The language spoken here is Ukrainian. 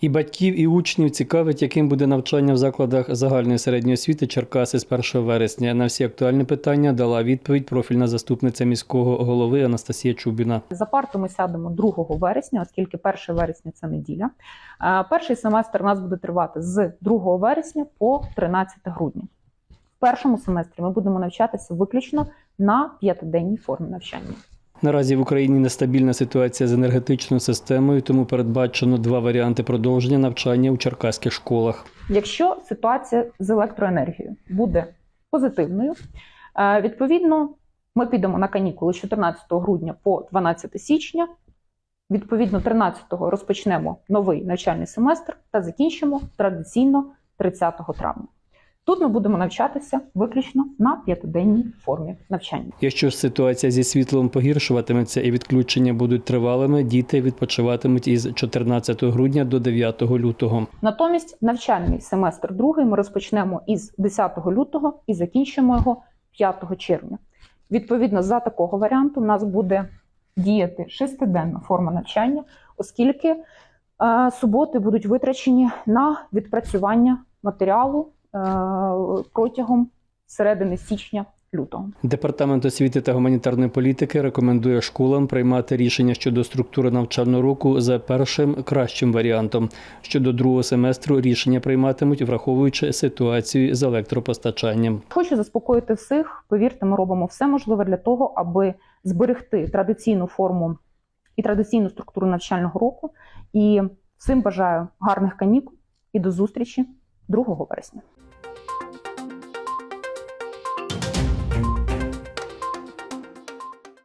І батьків, і учнів цікавить, яким буде навчання в закладах загальної середньої освіти Черкаси з 1 вересня. На всі актуальні питання дала відповідь профільна заступниця міського голови Анастасія Чубіна. За парту ми сядемо 2 вересня, оскільки 1 вересня це неділя. Перший семестр у нас буде тривати з 2 вересня по 13 грудня. В першому семестрі ми будемо навчатися виключно на п'ятиденній формі навчання. Наразі в Україні нестабільна ситуація з енергетичною системою, тому передбачено два варіанти продовження навчання у черкаських школах. Якщо ситуація з електроенергією буде позитивною, е, відповідно, ми підемо на канікули з 14 грудня по 12 січня. Відповідно, 13-го розпочнемо новий навчальний семестр та закінчимо традиційно 30 травня. Тут ми будемо навчатися виключно на п'ятиденній формі навчання. Якщо ж ситуація зі світлом погіршуватиметься і відключення будуть тривалими, діти відпочиватимуть із 14 грудня до 9 лютого. Натомість навчальний семестр другий ми розпочнемо із 10 лютого і закінчимо його 5 червня. Відповідно, за такого варіанту у нас буде діяти шестиденна форма навчання, оскільки е, суботи будуть витрачені на відпрацювання матеріалу протягом середини січня лютого. Департамент освіти та гуманітарної політики рекомендує школам приймати рішення щодо структури навчального року за першим кращим варіантом. Щодо другого семестру рішення прийматимуть, враховуючи ситуацію з електропостачанням. Хочу заспокоїти всіх. Повірте, ми робимо все можливе для того, аби зберегти традиційну форму і традиційну структуру навчального року. І всім бажаю гарних канікул і до зустрічі 2 вересня.